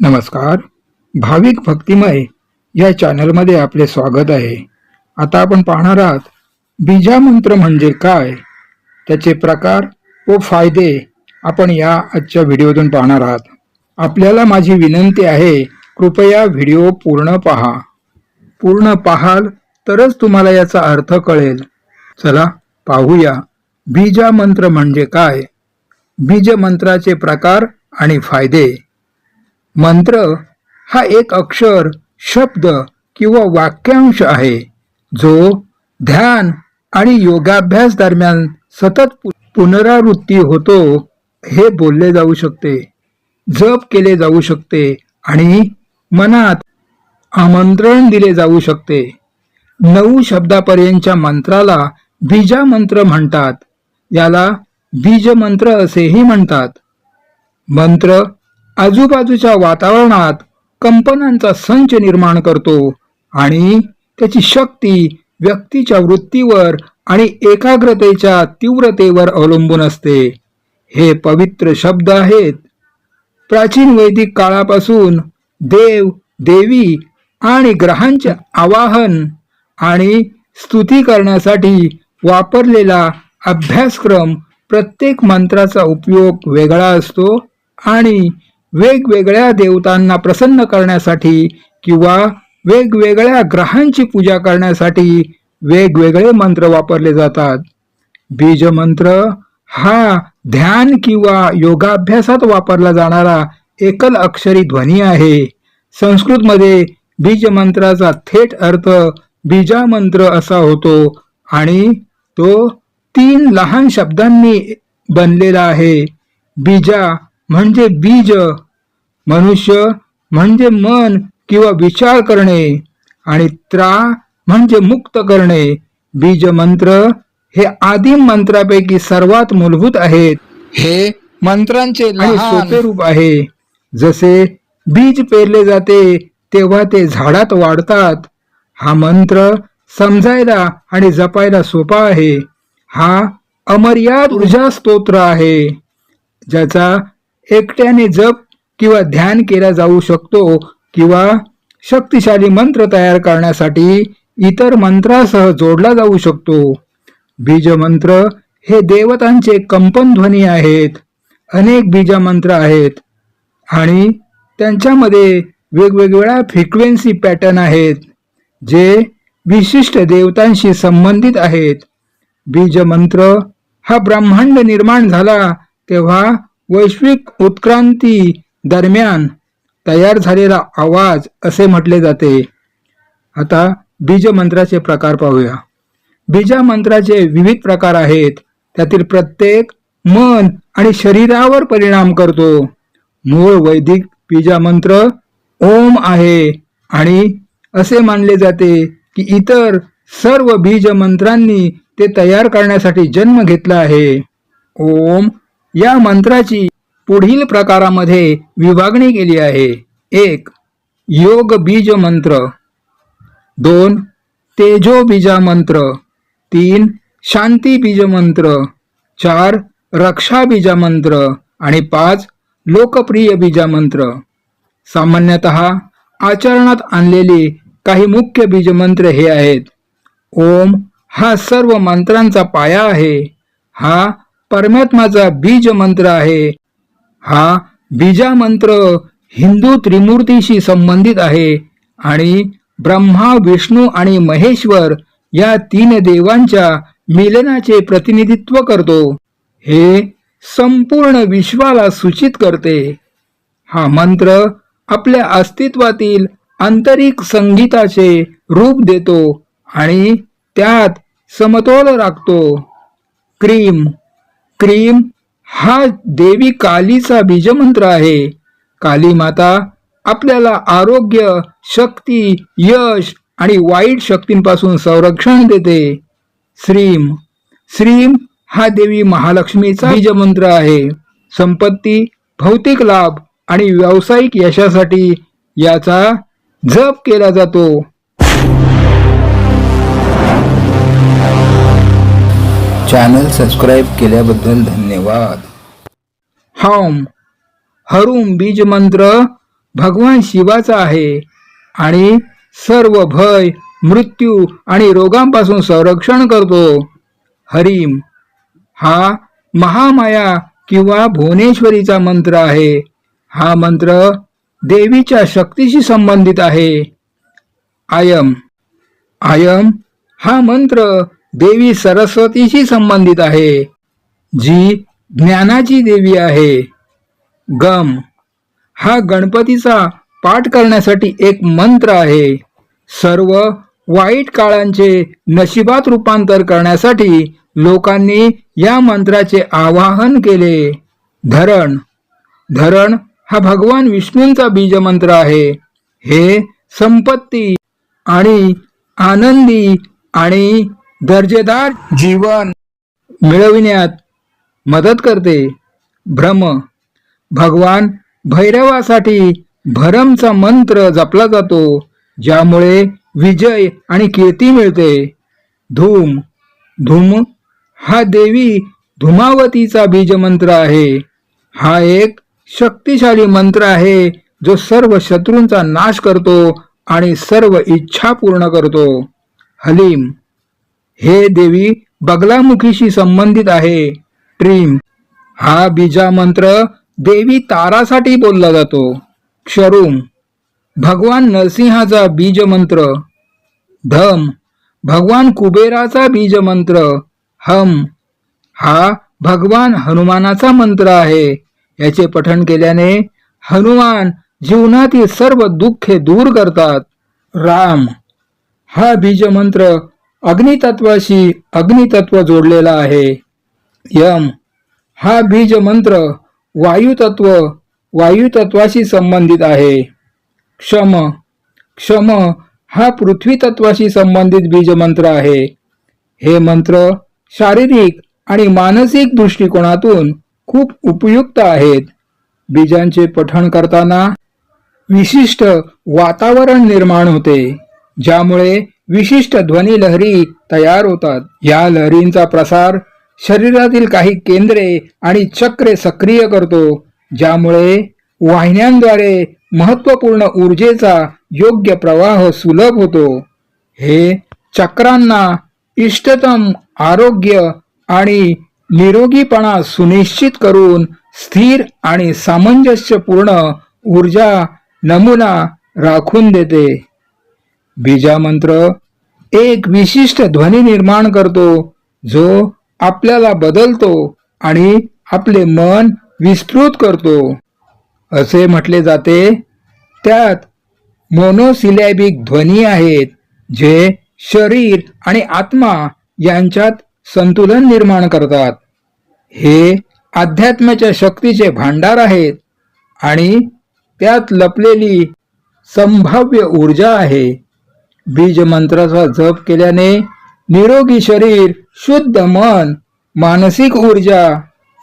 नमस्कार. भाविक भक्तिमय या चॅनलमध्ये आपले स्वागत आहे. आता आपण पाहणार आहात बीजामंत्र म्हणजे काय? त्याचे प्रकार व फायदे आपण या आजच्या व्हिडिओतून पाहणार आहात. आपल्याला माझी विनंती आहे कृपया व्हिडिओ पूर्ण पहा. पूर्ण पाहाल तरच तुम्हाला याचा अर्थ कळेल. चला पाहूया. बीजामंत्र म्हणजे काय? बीजमंत्राचे प्रकार आणि फायदे. मंत्र हा एक अक्षर शब्द किंवा वाक्यांश आहे जो ध्यान आणि योगाभ्यास दरम्यान सतत पु- पुनरावृत्ती होतो हे बोलले जाऊ शकते जप केले जाऊ शकते आणि मनात आमंत्रण दिले जाऊ शकते. नऊ शब्दापर्यंतच्या मंत्राला बीजामंत्र म्हणतात. याला बीजमंत्र असेही म्हणतात. मंत्र आजूबाजूच्या वातावरणात कंपनांचा संच निर्माण करतो आणि त्याची शक्ती व्यक्तीच्या वृत्तीवर आणि एकाग्रतेच्या तीव्रतेवर अवलंबून असते. हे पवित्र शब्द आहेत. प्राचीन वैदिक काळापासून देव देवी आणि ग्रहांचे आवाहन आणि स्तुती करण्यासाठी वापरलेला अभ्यासक्रम प्रत्येक मंत्राचा उपयोग वेगळा असतो आणि वेगवेगळ्या देवतांना प्रसन्न करण्यासाठी किंवा वेगवेगळ्या ग्रहांची पूजा करण्यासाठी वेगवेगळे मंत्र वापरले जातात. बीजमंत्र हा ध्यान किंवा योगाभ्यासात वापरला जाणारा एकल अक्षरी ध्वनी आहे. संस्कृतमध्ये बीजमंत्राचा थेट अर्थ बीजामंत्र असा होतो आणि तो तीन लहान शब्दांनी बनलेला आहे. बीजा म्हणजे बीज मनुष्य म्हणजे मन किंवा विचार करणे आणि त्रा म्हणजे मुक्त करणे. बीज मंत्र हे आदिम मंत्रापैकी सर्वात मूलभूत आहेत. हे मंत्रांचे सोपे रूप आहे. जसे बीज पेरले जाते तेव्हा ते झाडात वाढतात. हा मंत्र समजायला आणि जपायला सोपा आहे. हा अमर्याद ऊर्जा स्तोत्र आहे. ज्याचा एकट्याने जप किंवा ध्यान केला जाऊ शकतो किंवा शक्तिशाली मंत्र तयार करण्यासाठी इतर मंत्रासह जोडला जाऊ शकतो. बीजमंत्र हे देवतांचे कंपनध्वनी आहेत. अनेक बीजमंत्र आहेत. आणि त्यांच्यामध्ये वेगवेगळ्या फ्रिक्वेन्सी पॅटर्न आहेत जे विशिष्ट देवतांशी संबंधित आहेत. बीजमंत्र हा ब्रह्मांड निर्माण झाला तेव्हा वैश्विक उत्क्रांती दरम्यान तयार झालेला आवाज असे म्हटले जाते. आता बीजमंत्राचे प्रकार पाहूया. बीजामंत्राचे विविध प्रकार आहेत. त्यातील प्रत्येक मन आणि शरीरावर परिणाम करतो. मूळ वैदिक बीजामंत्र ओम आहे आणि असे मानले जाते की इतर सर्व बीज मंत्रांनी ते तयार करण्यासाठी जन्म घेतला आहे. ओम या मंत्राची पुढील प्रकारामध्ये विभागणी केली आहे. एक योग बीज मंत्र. दोन तेजो बीजा मंत्र. तीन शांती बीज मंत्र. चार रक्षा बीजा मंत्र. आणि पाच लोकप्रिय बीजा मंत्र. सामान्यतः आचरणात आणलेली काही मुख्य बीजमंत्र हे आहेत. ओम हा सर्व मंत्रांचा पाया आहे. हा परमात्माचा बीज मंत्र आहे. हा बीजा मंत्र हिंदू त्रिमूर्तीशी संबंधित आहे आणि ब्रह्मा विष्णू आणि महेश्वर या तीन देवांच्या मिलनाचे प्रतिनिधित्व करतो. हे संपूर्ण विश्वाला सूचित करते. हा मंत्र आपल्या अस्तित्वातील आंतरिक संगीताचे रूप देतो आणि त्यात समतोल राखतो. क्रीम क्रीम हा देवी कालीचा बीजमंत्र आहे. काली माता आपल्याला आरोग्य शक्ती यश आणि वाईट शक्तींपासून संरक्षण देते. श्रीम श्रीम हा देवी महालक्ष्मीचा बीजमंत्र आहे. संपत्ती भौतिक लाभ आणि व्यावसायिक यशासाठी याचा जप केला जातो. चॅनल सबस्क्राईब केल्याबद्दल धन्यवाद. हौम हरुम बीज मंत्र भगवान शिवाचा आहे आणि सर्व भय मृत्यू आणि रोगांपासून संरक्षण करतो. हरिम हा महामाया किंवा भुवनेश्वरीचा मंत्र आहे. हा मंत्र देवीच्या शक्तीशी संबंधित आहे. आयम आयम हा मंत्र देवी सरस्वतीशी संबंधित आहे. जी ज्ञानाची देवी आहे. गम. हा गणपतीचा पाठ करण्यासाठी एक मंत्र आहे. सर्व वाईट काळांचे नशिबात रूपांतर करण्यासाठी लोकांनी या मंत्राचे आवाहन केले. धरण. धरण हा भगवान विष्णूंचा बीजमंत्र आहे. हे संपत्ती आणि आनंदी आणि दर्जेदार जीवन मिळविण्यात मदत करते. भ्रम भगवान भैरवासाठी भरमचा मंत्र जपला जातो ज्यामुळे विजय आणि कीर्ती मिळते. धूम. धूम हा देवी धुमावतीचा बीजमंत्र आहे. हा एक शक्तिशाली मंत्र आहे जो सर्व शत्रूंचा नाश करतो आणि सर्व इच्छा पूर्ण करतो. हलीम. हे देवी बगलामुखीशी संबंधित आहे. ट्रीम हा बीजा मंत्र देवी तारासाठी बोलला जातो. क्षरुम. भगवान नरसिंहाचा बीज मंत्र. धम. भगवान कुबेराचा बीज मंत्र. हम. हा भगवान हनुमानाचा मंत्र आहे. याचे पठण केल्याने हनुमान जीवनातील सर्व दुःखे दूर करतात. राम. हा बीजमंत्र अग्नितत्वाशी अग्नितत्व जोडलेला आहे. यम. हा बीज मंत्र वायुतत्व वायुतत्वाशी संबंधित आहे. क्षम. क्षम हा पृथ्वी तत्वाशी संबंधित बीजमंत्र आहे. हे मंत्र शारीरिक आणि मानसिक दृष्टिकोनातून खूप उपयुक्त आहेत. बीजांचे पठण करताना विशिष्ट वातावरण निर्माण होते ज्यामुळे विशिष्ट ध्वनी लहरी तयार होतात. या लहरींचा प्रसार शरीरातील काही केंद्रे आणि चक्रे सक्रिय करतो ज्यामुळे वाहिन्यांद्वारे महत्त्वपूर्ण ऊर्जेचा योग्य प्रवाह सुलभ होतो. हे चक्रांना इष्टतम आरोग्य आणि निरोगीपणा सुनिश्चित करून स्थिर आणि सामंजस्यपूर्ण ऊर्जा नमुना राखून देते. बीजामंत्र एक विशिष्ट ध्वनी निर्माण करतो जो आपल्याला बदलतो आणि आपले मन विस्तृत करतो. असे म्हटले जाते. त्यात मोनोसिलॅबिक ध्वनी आहेत जे शरीर आणि आत्मा यांच्यात संतुलन निर्माण करतात. हे अध्यात्माच्या शक्तीचे भांडार आहेत आणि त्यात लपलेली संभाव्य ऊर्जा आहे. बीज मंत्राचा जप केल्याने निरोगी शरीर शुद्ध मन मानसिक ऊर्जा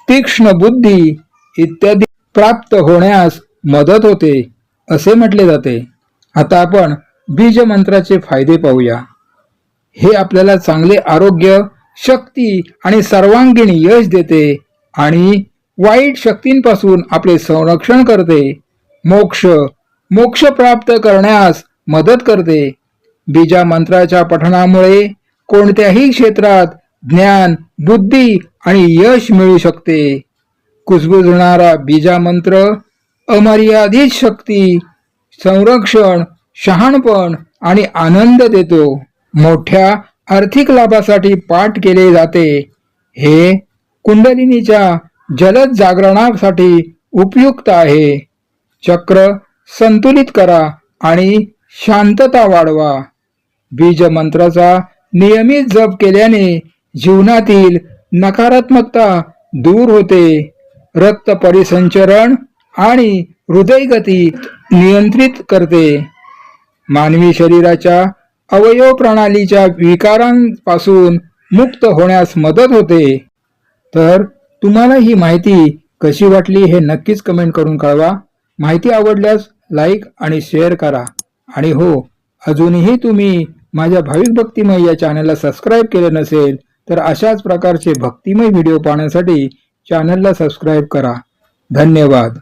तीक्ष्ण बुद्धी इत्यादी प्राप्त होण्यास मदत होते असे म्हटले जाते. आता आपण बीज मंत्राचे फायदे पाहूया. हे आपल्याला चांगले आरोग्य शक्ती आणि सर्वांगीण यश देते आणि वाईट शक्तींपासून आपले संरक्षण करते. मोक्ष मोक्ष प्राप्त करण्यास मदत करते. बीजा मंत्राच्या पठणामुळे कोणत्याही क्षेत्रात ज्ञान बुद्धी आणि यश मिळू शकते. कुजबुजणारा बीजा मंत्र अमर्यादित शक्ती संरक्षण शहाणपण आणि आनंद देतो. मोठ्या आर्थिक लाभासाठी पाठ केले जाते. हे कुंडलिनीच्या जलद जागरणासाठी उपयुक्त आहे. चक्र संतुलित करा आणि शांतता वाढवा. बीज मंत्राचा नियमित जप केल्याने जीवनातील नकारात्मकता दूर होते. रक्त परिसंचरण आणि हृदयगती नियंत्रित करते. मानवी शरीराच्या अवयव प्रणालीच्या विकारांपासून मुक्त होण्यास मदत होते. तर तुम्हाला ही माहिती कशी वाटली हे नक्कीच कमेंट करून कळवा. माहिती आवडल्यास लाईक आणि शेअर करा. आणि हो अजूनही तुम्ही माझ्या भाविक भक्तिमय या चॅनलला सबस्क्राईब केले नसेल तर अशाच प्रकारचे भक्तिमय व्हिडिओ पाहण्यासाठी चॅनलला सबस्क्राईब करा. धन्यवाद.